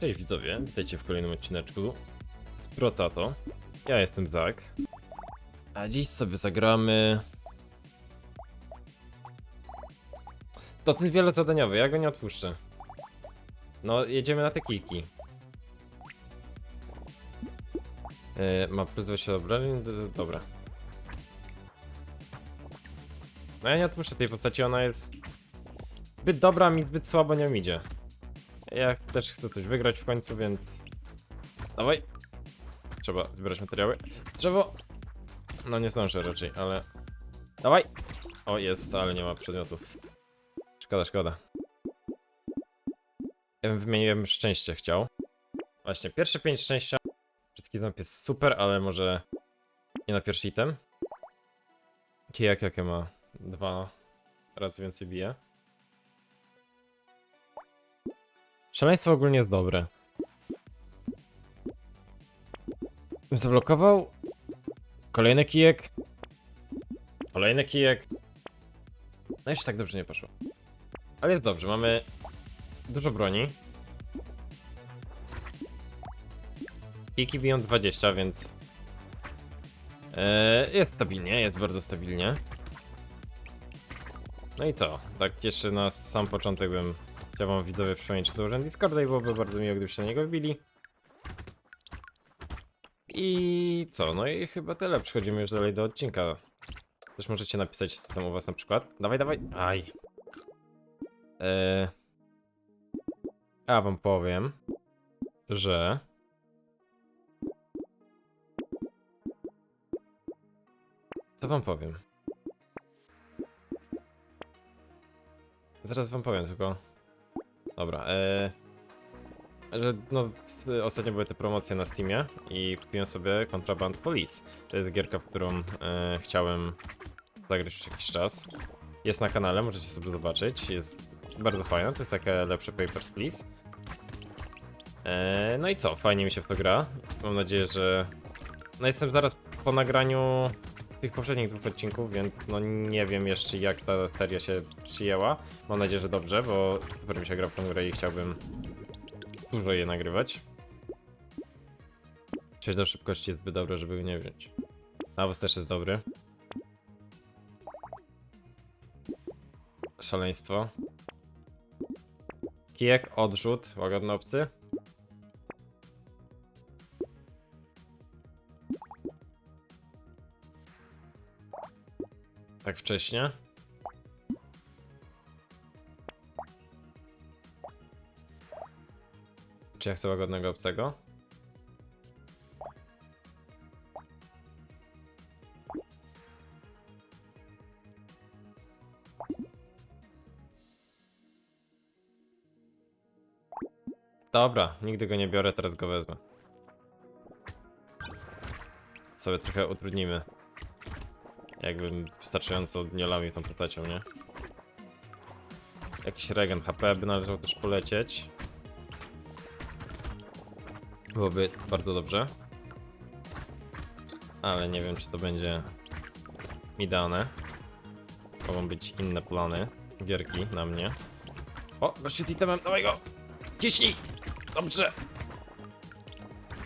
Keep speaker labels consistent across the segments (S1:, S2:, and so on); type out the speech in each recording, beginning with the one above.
S1: Cześć widzowie, witajcie w kolejnym odcineczku z Protato. Ja jestem Zak. A dziś sobie zagramy... To ten wielozadaniowy, ja go nie odpuszczę. No, jedziemy na te kijki. Yy, ma plus 20 obrażeń? D- d- Dobra. No ja nie odpuszczę tej postaci, ona jest zbyt dobra, mi zbyt słabo nią idzie. Też chcę coś wygrać w końcu, więc... Dawaj! Trzeba zbierać materiały. Drzewo! No nie zdążę raczej, ale... Dawaj! O, jest, ale nie ma przedmiotów. Szkoda, szkoda. Ja bym wymienił, ja bym szczęście chciał. Właśnie, pierwsze 5 szczęścia. Brzydki ząb jest super, ale może... Nie na pierwszy item. Kijak jakie ma? Dwa razy więcej bije. Szaleństwo ogólnie jest dobre. Zablokował. Kolejny kijek. Kolejny kijek. No jeszcze tak dobrze nie poszło. Ale jest dobrze, mamy dużo broni. Kijki biją 20, więc e, jest stabilnie, jest bardzo stabilnie. No i co? Tak jeszcze na sam początek bym Chciał wam widzowie przypomnieć, że założyłem Discorda i byłoby bardzo miło, gdybyście na niego wbili. I co? No i chyba tyle. Przechodzimy już dalej do odcinka. Też możecie napisać, co tam u was na przykład. Dawaj, dawaj. Aj. Eee... A wam powiem, że... Co wam powiem? Zaraz wam powiem, tylko... Dobra, e, że no, ostatnio były te promocje na Steamie i kupiłem sobie Contraband Police. To jest gierka, w którą e, chciałem zagrać już jakiś czas. Jest na kanale, możecie sobie zobaczyć. Jest bardzo fajna, to jest takie lepsze Papers, Please. E, no i co, fajnie mi się w to gra. Mam nadzieję, że... No jestem zaraz po nagraniu tych poprzednich dwóch odcinków, więc no nie wiem jeszcze jak ta seria się przyjęła. Mam nadzieję, że dobrze, bo super mi się gra w tą grę i chciałbym dużo je nagrywać. 6 do szybkości jest zbyt dobre, żeby nie wziąć. Nawóz też jest dobry. Szaleństwo. Kijek, odrzut, łagodny obcy. Tak wcześnie. Czy ja chcę łagodnego obcego? Dobra, nigdy go nie biorę, teraz go wezmę. Sobie trochę utrudnimy. Jakbym wystarczająco nie lał mi tą postacią, nie? Jakiś regen HP by należało też polecieć. Byłoby bardzo dobrze. Ale nie wiem, czy to będzie idealne. Mogą być inne plany. Gierki na mnie. O, gościu z itemem, dawaj go! Kiśnij! Dobrze!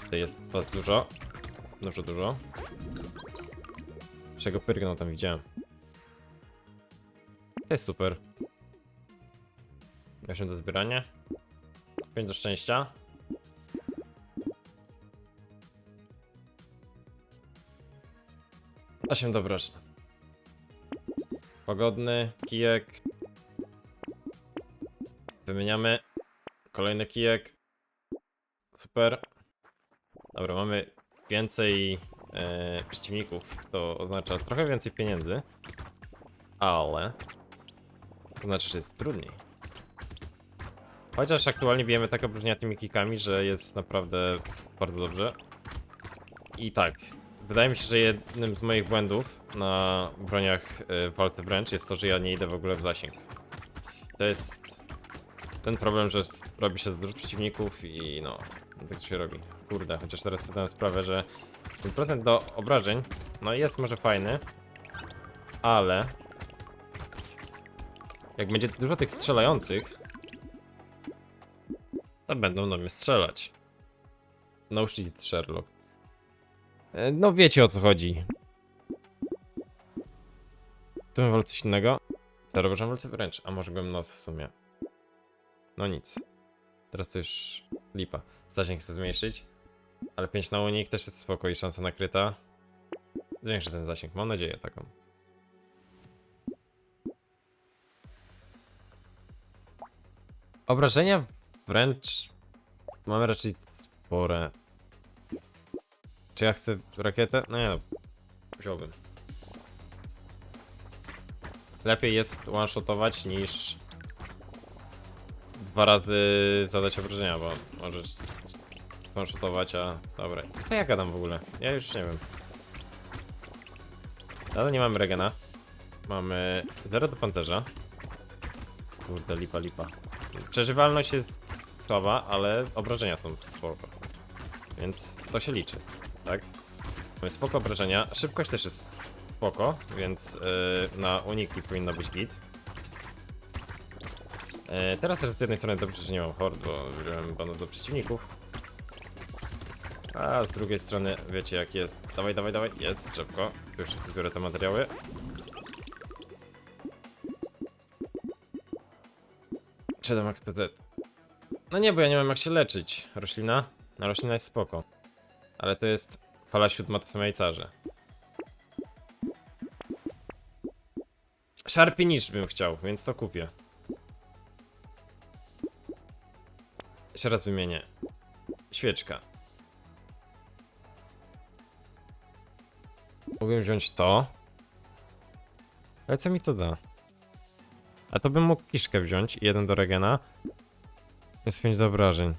S1: Tutaj jest was dużo. Dużo, dużo. Czego pyrgnął tam widziałem. To jest super. 8 do zbierania. 5 do szczęścia. Osiem do broszy. Pogodny, kijek. Wymieniamy. Kolejny kijek. Super. Dobra, mamy więcej e, przeciwników. To oznacza trochę więcej pieniędzy. Ale. To znaczy, że jest trudniej. Chociaż aktualnie bijemy tak obróżnia tymi kikami, że jest naprawdę bardzo dobrze. I tak, wydaje mi się, że jednym z moich błędów na broniach y, w walce wręcz jest to, że ja nie idę w ogóle w zasięg. To jest ten problem, że robi się dużo przeciwników i no, tak to się robi. Kurde, chociaż teraz sobie sprawę, że ten procent do obrażeń, no jest może fajny, ale jak będzie dużo tych strzelających, to będą do mnie strzelać. No shit, Sherlock. E, No wiecie o co chodzi. Tu wolał coś innego. Bym walce wręcz, a może bym nos w sumie. No nic. Teraz to już lipa. Zasięg chcę zmniejszyć. Ale 5 na unik też jest spoko i szansa nakryta. Zwiększę ten zasięg, mam nadzieję taką. Obrażenia wręcz mamy raczej spore. Czy ja chcę rakietę? No nie no, wziąłbym. Lepiej jest one-shotować niż dwa razy zadać obrażenia, bo możesz one-shotować, a dobra. Co ja gadam w ogóle? Ja już nie wiem. Ale nie mamy regena. Mamy 0 do pancerza. Kurde, lipa, lipa. Przeżywalność jest słaba, ale obrażenia są spoko. Więc to się liczy, tak? Mamy spoko obrażenia. Szybkość też jest spoko, więc yy, na uniki powinno być git. Yy, teraz też z jednej strony dobrze, że nie mam hord, bo wziąłem bonus do przeciwników. A z drugiej strony wiecie jak jest. Dawaj, dawaj, dawaj. Jest szybko. Już zbiorę te materiały. Czy do max PZ? No nie, bo ja nie wiem jak się leczyć. Roślina? Na roślina jest spoko. Ale to jest fala siódma, to są jajcarze. Szarpie niż bym chciał, więc to kupię. Jeszcze raz wymienię. Świeczka. Mógłbym wziąć to. Ale co mi to da? A to bym mógł kiszkę wziąć i jeden do regena. Jest 5 do obrażeń.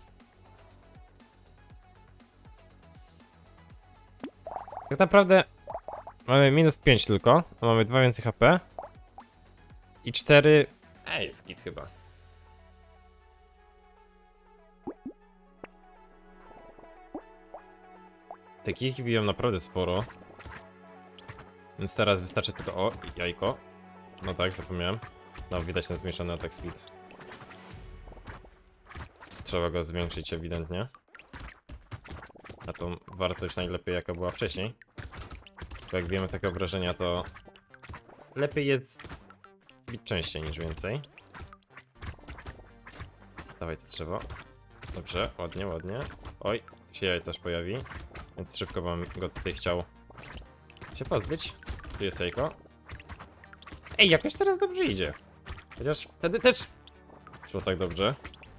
S1: Tak naprawdę mamy minus 5 tylko, a mamy 2 więcej HP. I 4... Ej, jest git chyba. Kijki biją naprawdę sporo. Więc teraz wystarczy tylko... O, jajko. No tak, zapomniałem. No, widać ten zmniejszony attack speed. Trzeba go zwiększyć ewidentnie. Na tą wartość najlepiej jaka była wcześniej. Bo jak wiemy takie obrażenia to lepiej jest bić częściej niż więcej. Dawaj to drzewo. Dobrze, ładnie, ładnie. Oj, się jajcarz pojawi. Więc szybko bym go tutaj chciał się pozbyć. Tu jest jajko. Ej, jakoś teraz dobrze idzie. Chociaż wtedy też szło tak dobrze.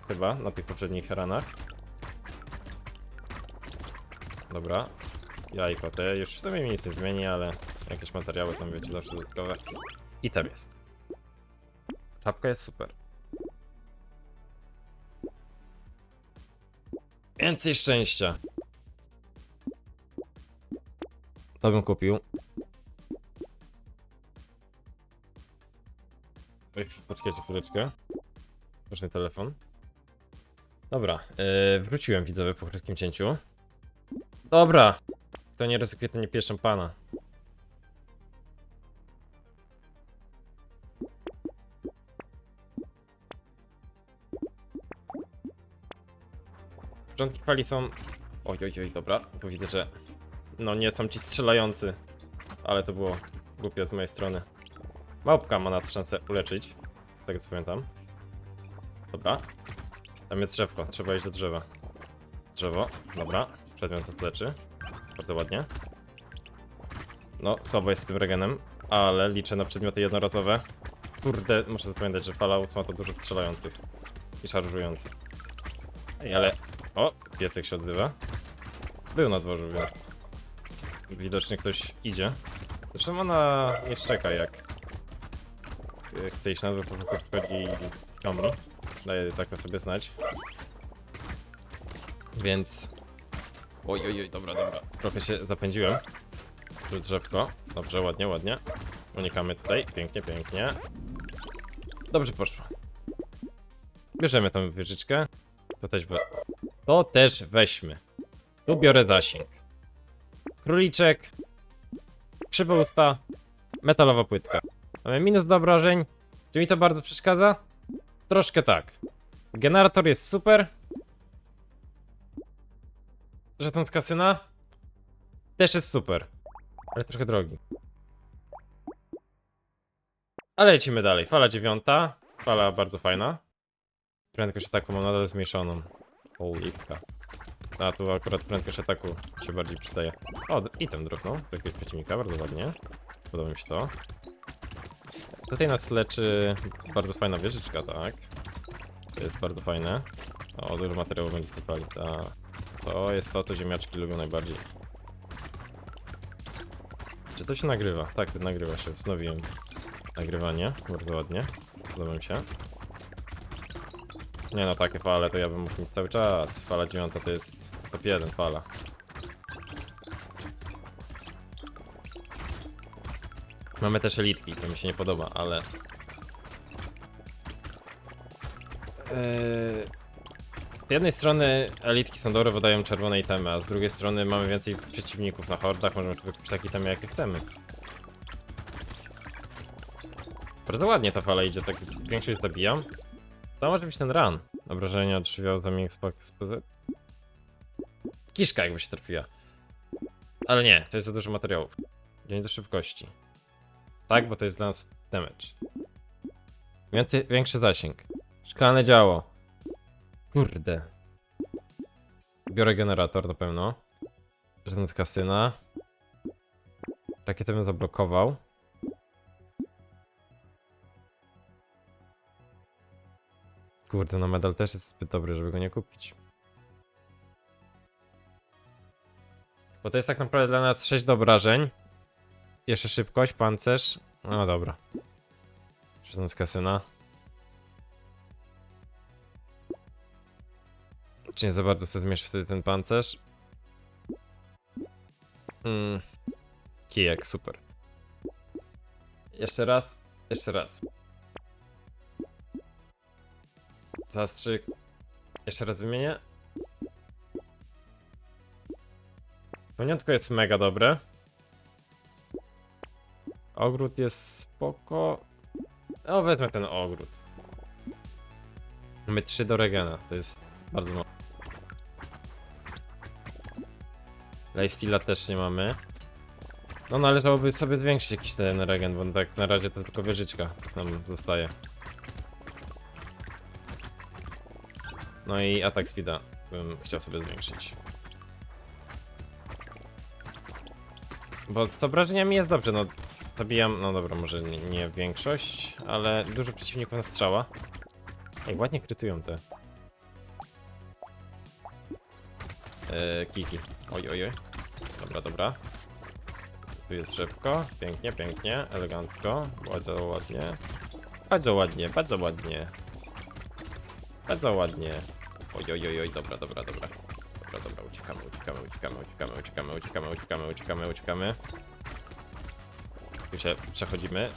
S1: Chyba, na tych poprzednich ranach. Dobra. Jajko te już w sumie mi nic nie zmieni, ale jakieś materiały tam wiecie zawsze dodatkowe. I tam jest. Czapka jest super. Więcej szczęścia. To bym kupił. Poczekajcie chwileczkę. Ważny telefon. Dobra, yy, wróciłem widzowie po krótkim cięciu. Dobra! Kto nie ryzykuje, to nie pije szampana. Początki fali są... Oj, oj, oj, dobra. Tu widzę, że... No nie są ci strzelający. Ale to było głupie z mojej strony. Małpka ma nas szansę uleczyć. z Tego co pamiętam. Dobra. Tam jest drzewko, trzeba iść do drzewa. Drzewo, dobra. Przedmiot nas leczy. Bardzo ładnie. No, słabo jest z tym regenem, ale liczę na przedmioty jednorazowe. Kurde, muszę zapamiętać, że fala 8 to dużo strzelających i szarżujących. Ale... O, piesek się odzywa. Był na dworzu, więc... Widocznie ktoś idzie. Zresztą ona nie czeka jak e, chce iść na dwór, po prostu wchodzi i skomi. Daję tak o sobie znać. Więc... Oj, oj, oj, dobra, dobra. Trochę się zapędziłem. Tu drzewko. Dobrze, ładnie, ładnie. Unikamy tutaj. Pięknie, pięknie. Dobrze poszło. Bierzemy tą wieżyczkę. To też, we... to też weźmy. Tu biorę zasięg. Króliczek. Krzywe usta. Metalowa płytka. Mamy minus do obrażeń. Czy mi to bardzo przeszkadza? Troszkę tak. Generator jest super. żeton z kasyna też jest super, ale trochę drogi. Ale lecimy dalej. Fala dziewiąta. Fala bardzo fajna. Prędkość ataku mam nadal zmniejszoną. Lipka. A tu akurat prędkość ataku się bardziej przydaje. O, item dropnął do jakiegoś przeciwnika, bardzo ładnie. Podoba mi się to. Tutaj nas leczy bardzo fajna wieżyczka, tak. To jest bardzo fajne. O, dużo materiału będzie fali, tak. To jest to, co ziemniaczki lubią najbardziej. Czy to się nagrywa? Tak, nagrywa się. Wznowiłem nagrywanie. Bardzo ładnie. Podoba mi się. Nie no, takie fale to ja bym mógł mieć cały czas. Fala 9 to jest top 1 fala. Mamy też elitki, to mi się nie podoba, ale... Eee, Z jednej strony elitki są dobre, bo dają czerwone itemy, a z drugiej strony mamy więcej przeciwników na hordach, możemy sobie kupić takie itemy jakie chcemy. Bardzo ładnie ta fala idzie, tak większość zabijam. To może być ten run. Obrażenia drzwiał zamiast PZ. Kiszka jakby się trafiła. Ale nie, to jest za dużo materiałów. Dzień do szybkości. Tak, bo to jest dla nas damage. Więcej, większy zasięg. Szklane działo. Kurde. Biorę generator na pewno. Żaden z kasyna. Rakietę bym zablokował. Kurde, no medal też jest zbyt dobry, żeby go nie kupić. Bo to jest tak naprawdę dla nas 6 do obrażeń. Jeszcze szybkość, pancerz. No dobra. Żaden z kasyna. Czy nie za bardzo sobie zmierz wtedy ten pancerz? Mm. Kijek, super. Jeszcze raz, jeszcze raz. Zastrzyk. Jeszcze raz wymienię. Pamiątko jest mega dobre. Ogród jest spoko. O, wezmę ten ogród. Mamy 3 do Regena, to jest bardzo mało. Lifesteala też nie mamy. No należałoby sobie zwiększyć jakiś ten regen, bo tak na razie to tylko wieżyczka nam zostaje. No i atak speeda bym chciał sobie zwiększyć. Bo z obrażeniami jest dobrze, no zabijam, no dobra, może nie, nie większość, ale dużo przeciwników na strzała. Ej, ładnie krytują te. Eee, kiki. Oj, oj, oj. Dobra, dobra. Tu jest szybko. Pięknie, pięknie, elegancko. Bardzo ładnie. Bardzo ładnie, bardzo ładnie. Bardzo ładnie. Oj, oj, oj, oj, dobra, dobra, dobra. Dobra, dobra, uciekamy, uciekamy, uciekamy, uciekamy, uciekamy, uciekamy, uciekamy, uciekamy, uciekamy. Tu się przechodzimy.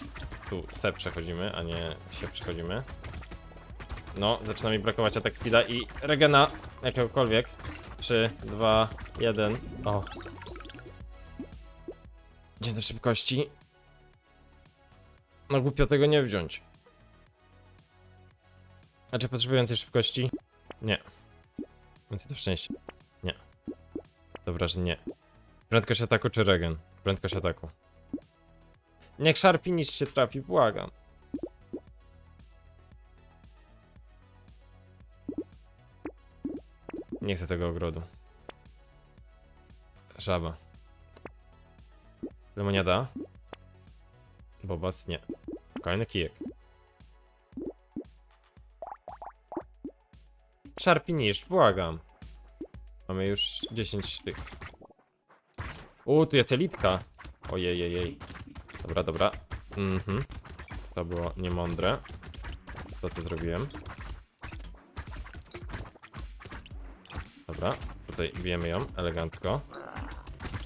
S1: Tu se przechodzimy, a nie się przechodzimy. No, zaczyna mi brakować atak speeda i regena jakiegokolwiek. 3, 2, 1. O. Gdzie do szybkości? No głupio tego nie wziąć. A czy potrzebuję więcej szybkości? Nie. Więcej to szczęście. Dobra, że nie. Prędkość ataku czy regen? Prędkość ataku. Niech szarpi nic się trafi, błagam. Nie chcę tego ogrodu. Żaba. Lemoniada. Bobas, nie. Kolejny kijek. Szarpi niż, błagam. Mamy już 10 tych. U, tu jest elitka. Ojej, jej, jej. Dobra, dobra. Mhm. To było niemądre. To co zrobiłem. Dobra, tutaj bijemy ją elegancko.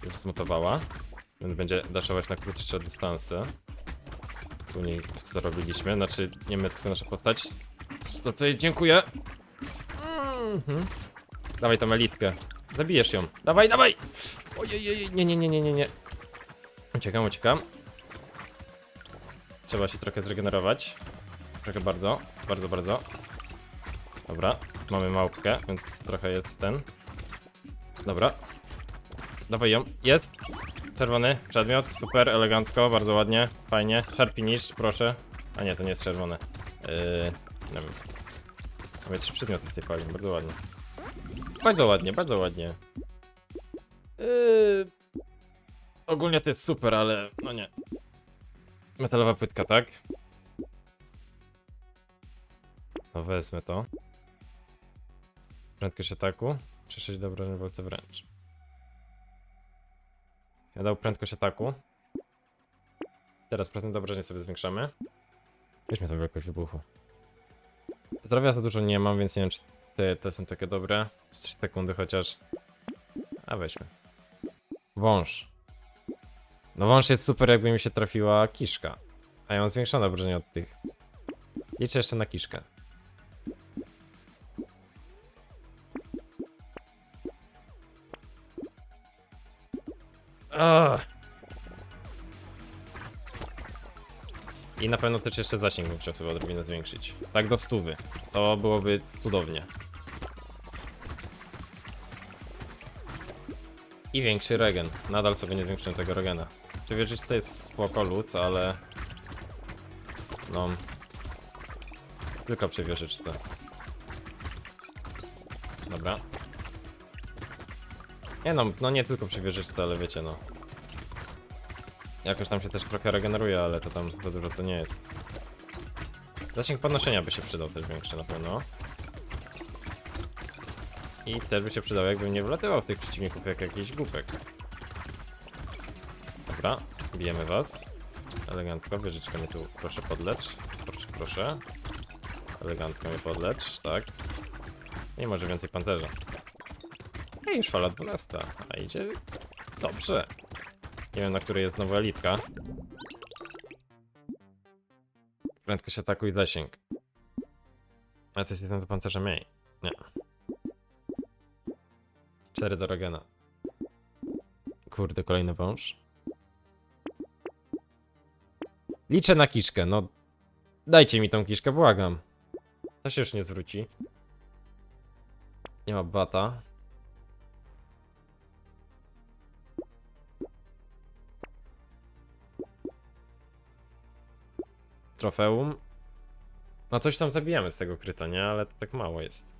S1: Już zmutowała. Więc będzie daszować na krótsze dystanse. Tu nie zarobiliśmy. Znaczy, nie my, tylko nasza postać. To co jej dziękuję. Mhm. Dawaj tą elitkę. Zabijesz ją. Dawaj, dawaj! Ojej, nie, nie, nie, nie, nie, nie. Uciekam, uciekam. Trzeba się trochę zregenerować. Trochę bardzo, bardzo, bardzo. Dobra, mamy małpkę, więc trochę jest ten. Dobra. Dawaj ją. Jest. Czerwony przedmiot. Super, elegancko, bardzo ładnie. Fajnie. Sharpie niż, proszę. A nie, to nie jest czerwone. Yy, nie wiem. Mamy trzy przedmioty z tej pali, bardzo ładnie. Bardzo ładnie, bardzo ładnie. Yy, ogólnie to jest super, ale no nie. Metalowa płytka, tak? No wezmę to. Prędkość ataku. Czy 6 do obrony walce wręcz. Ja dał prędkość ataku. Teraz procent obrażeń sobie zwiększamy. Weźmy tą wielkość wybuchu. Zdrowia za dużo nie mam, więc nie wiem czy te, te są takie dobre. 3 sekundy chociaż. A weźmy. Wąż. No wąż jest super jakby mi się trafiła kiszka. A ja mam zwiększone obrażenia od tych. Liczę jeszcze na kiszkę. Ugh. I na pewno też jeszcze zasięg bym chciał sobie odrobinę zwiększyć. Tak do stówy. To byłoby cudownie. I większy regen. Nadal sobie nie zwiększyłem tego regena. Czy wieżyczce jest spoko lód, ale... No... Tylko przy wieżyczce. Dobra. Nie no, no nie tylko przy wieżyczce, ale wiecie no. Jakoś tam się też trochę regeneruje, ale to tam za dużo to nie jest. Zasięg podnoszenia by się przydał też większy na pewno. I też by się przydał, jakbym nie wlatywał w tych przeciwników jak jakiś głupek. Dobra, bijemy was. Elegancko, wieżyczkę mnie tu proszę podlecz. Proszę, proszę. Elegancko mnie podlecz, tak. I może więcej pancerza. I już fala 12, a idzie dobrze. Nie wiem, na której jest znowu elitka. Prędkość ataku i zasięg. A to jest jeden do pancerza mniej. Nie. 4 do Rogena. Kurde, kolejny wąż. Liczę na kiszkę, no. Dajcie mi tą kiszkę, błagam. To się już nie zwróci. Nie ma bata. Trofeum. No coś tam zabijamy z tego kryta, nie? Ale to tak mało jest.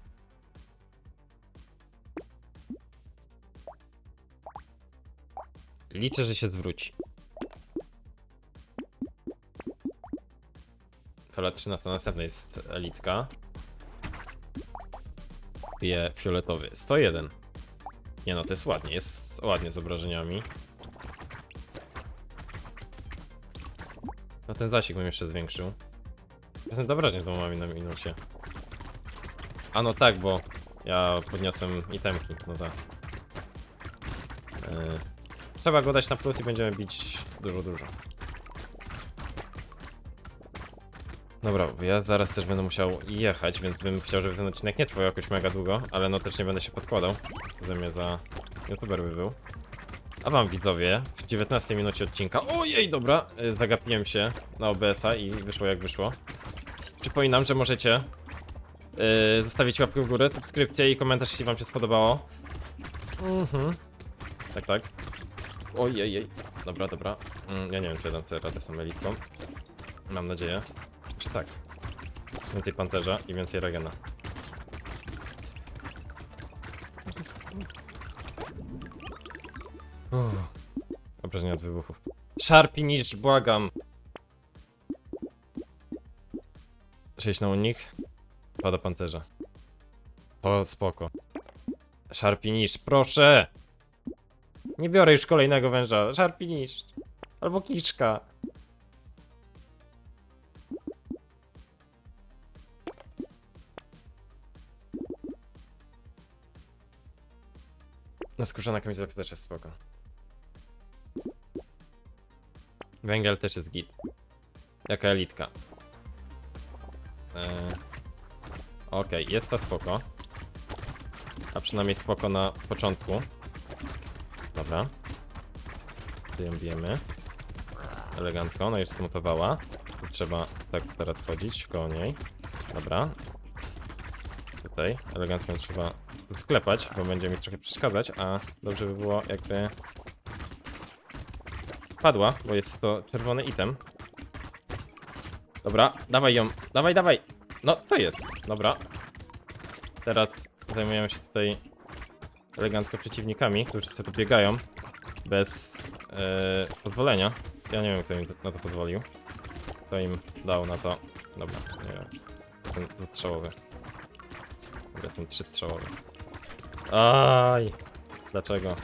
S1: Liczę, że się zwróci. Fala 13, następna jest elitka. Bije fioletowy. 101. Nie no, to jest ładnie, jest ładnie z obrażeniami. No ten zasięg bym jeszcze zwiększył. Procent obrażeń znowu mam na minusie. A no tak, bo ja podniosłem itemki, no tak. Yy, trzeba go dać na plus i będziemy bić dużo, dużo. Dobra, ja zaraz też będę musiał jechać, więc bym chciał, żeby ten odcinek nie trwał jakoś mega długo, ale no też nie będę się podkładał. Ze mnie za youtuber by był. A wam widzowie, w 19 minucie odcinka. Ojej, dobra, y, zagapiłem się na OBS-a i wyszło jak wyszło. Przypominam, że możecie yy, zostawić łapkę w górę, subskrypcję i komentarz, jeśli wam się spodobało. Mhm. Tak, tak. Ojej, dobra, dobra. Mm, ja nie wiem, czy dam sobie radę z tą elitką. Mam nadzieję, że tak. Więcej pancerza i więcej regena. Obrażenia od wybuchów. Szarpi niż, błagam. 6 na unik. Do pancerza. To spoko. Szarpi niż, proszę! Nie biorę już kolejnego węża. Szarpi niż. Albo kiszka. No skórzana kamizelka też jest spoko. Węgiel też jest git. Jaka elitka. Eee, Okej, jest ta spoko. A przynajmniej spoko na początku. Dobra. Bijemy. Elegancko, ona już smutowała. Tu trzeba tak teraz chodzić koło niej. Dobra. Tutaj, elegancko trzeba sklepać, bo będzie mi trochę przeszkadzać, a dobrze by było jakby padła, bo jest to czerwony item. Dobra, dawaj ją, dawaj, dawaj. No, to jest, dobra. Teraz zajmujemy się tutaj elegancko przeciwnikami, którzy sobie podbiegają bez e, pozwolenia. Ja nie wiem, kto im na to pozwolił. Kto im dał na to. Dobra, nie wiem. Jestem dwustrzałowy. Dobra, Jestem trzystrzałowy. Aj! Dlaczego?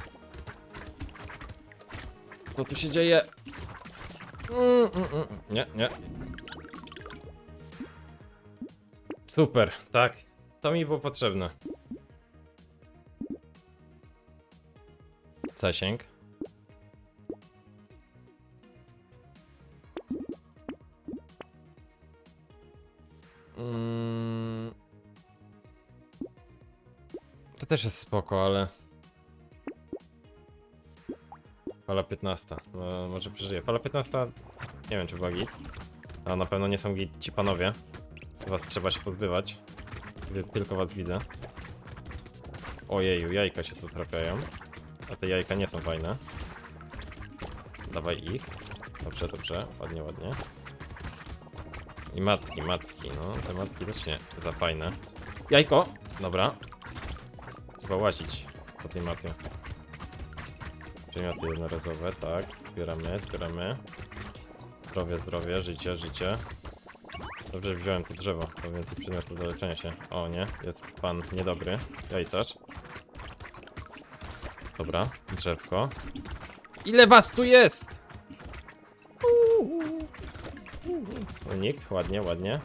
S1: Co tu się dzieje? Mm, mm, mm. Nie, nie. Super, tak. To mi było potrzebne. Zasięg. Mm. To też jest spoko, ale... Fala 15. No, może przeżyję. Fala 15... Nie wiem, czy była git. A na pewno nie są git ci panowie. Was trzeba się pozbywać. Tylko was widzę. Ojeju, jajka się tu trafiają. A te jajka nie są fajne. Dawaj ich. Dobrze, dobrze. Ładnie, ładnie. I matki, matki, no. Te matki też nie za fajne. Jajko! Dobra. Trzeba łazić po tej mapie. Przedmioty jednorazowe, tak. Zbieramy, zbieramy. Zdrowie, zdrowie, życie, życie. Dobrze, wziąłem to drzewo, to więcej przedmiotów do leczenia się. O nie, jest pan niedobry. Jajcarz. Dobra, drzewko. Ile was tu jest? Unik, ładnie, ładnie.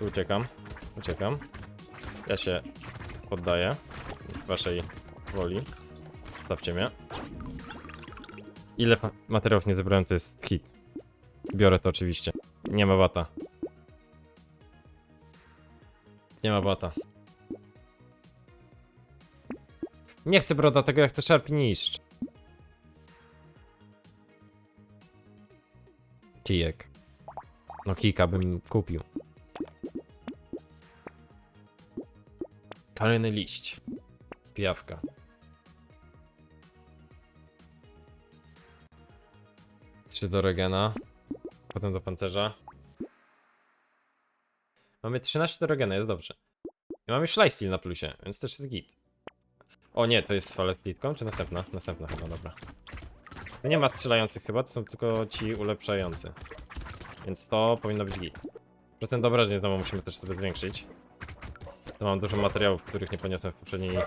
S1: Uciekam, uciekam. Ja się poddaję waszej woli. Stawcie mnie. Ile materiałów nie zebrałem, to jest hit. Biorę to oczywiście. Nie ma bata. Nie ma bata. Nie chcę broda, tego ja chcę szarpi niszcz. Kijek. No kika bym kupił. Kolejny liść. Pijawka. Trzy do Regena. Potem do pancerza. Mamy 13 do Regena, jest dobrze. I mamy lifesteal na plusie, więc też jest git. O nie, to jest fala z gitką, czy następna? Następna chyba, dobra. To nie ma strzelających chyba, to są tylko ci ulepszający. Więc to powinno być git. Procent obrażeń znowu musimy też sobie zwiększyć. To mam dużo materiałów, których nie poniosłem w poprzedniej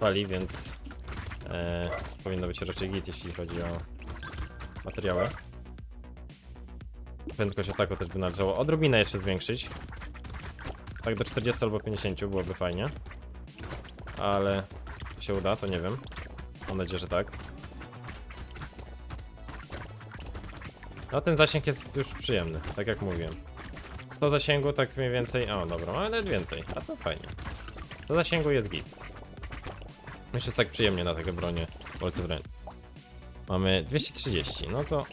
S1: fali, więc e, powinno być raczej git, jeśli chodzi o materiały. Prędkość ataku też by należało odrobinę jeszcze zwiększyć. Tak do 40 albo 50 byłoby fajnie. Ale się uda, to nie wiem. Mam nadzieję, że tak. No ten zasięg jest już przyjemny, tak jak mówiłem. 100 zasięgu tak mniej więcej, o dobra, mamy nawet więcej, a to fajnie. 100 zasięgu jest git. Już jest tak przyjemnie na tego bronie bolce wręcz. Mamy 230, no to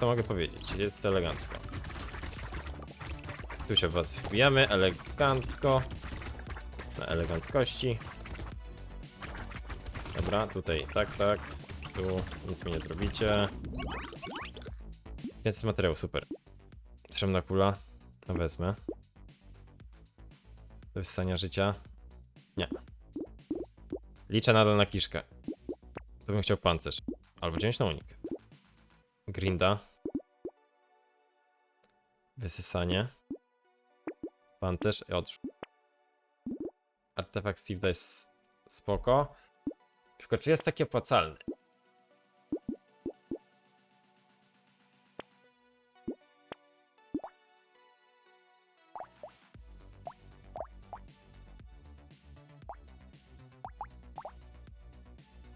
S1: to mogę powiedzieć, jest elegancko. Tu się was wbijamy, elegancko. Na eleganckości. Dobra, tutaj tak, tak. Tu nic mi nie zrobicie. Jest materiał, super. Trzemna kula. To wezmę. Do wyssania życia. Nie. Liczę nadal na kiszkę. To bym chciał pancerz. Albo wziąć na unik. Grinda. Wysysanie. Pancerz i odrzut. Artefakt Steve jest spoko. Tylko czy jest taki opłacalny?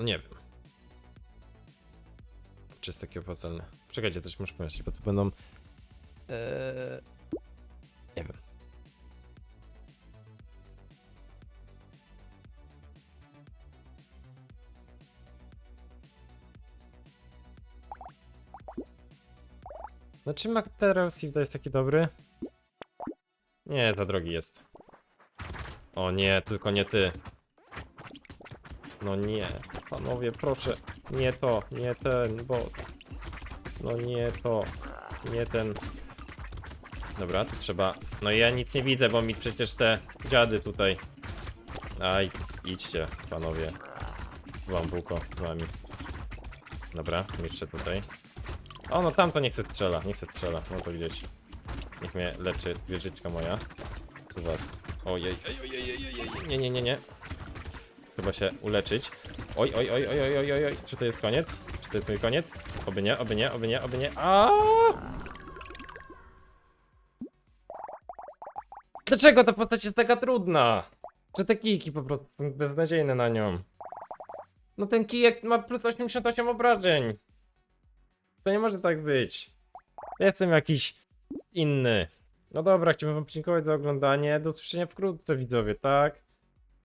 S1: Nie wiem. Czy jest taki opłacalny? Czekajcie, coś muszę pomyśleć, bo to będą... Eee... No czy Sivda jest taki dobry? Nie, za drogi jest. O nie, tylko nie ty. No nie, panowie, proszę, nie to, nie ten, bo... No nie to, nie ten... Dobra, trzeba... No ja nic nie widzę, bo mi przecież te dziady tutaj... Aj, idźcie, panowie. Bambuko z wami. Dobra, jeszcze tutaj. O, no tamto niech se strzela, niech se strzela, no to gdzieś. Niech mnie leczy wieżyczka moja. Tu was. Ojej, oj, oj, oj, oj, oj, oj, nie, nie, nie, nie. Chyba się uleczyć. Oj, oj, oj, oj, oj, oj, oj. Czy to jest koniec? Czy to jest mój koniec? Oby nie, oby nie, oby nie, oby nie. A! Dlaczego ta postać jest taka trudna? Że te kijki po prostu są beznadziejne na nią. No ten kijek ma plus 88 obrażeń. To nie może tak być. Jestem jakiś inny. No dobra, chciałbym wam podziękować za oglądanie. Do usłyszenia wkrótce, widzowie, tak?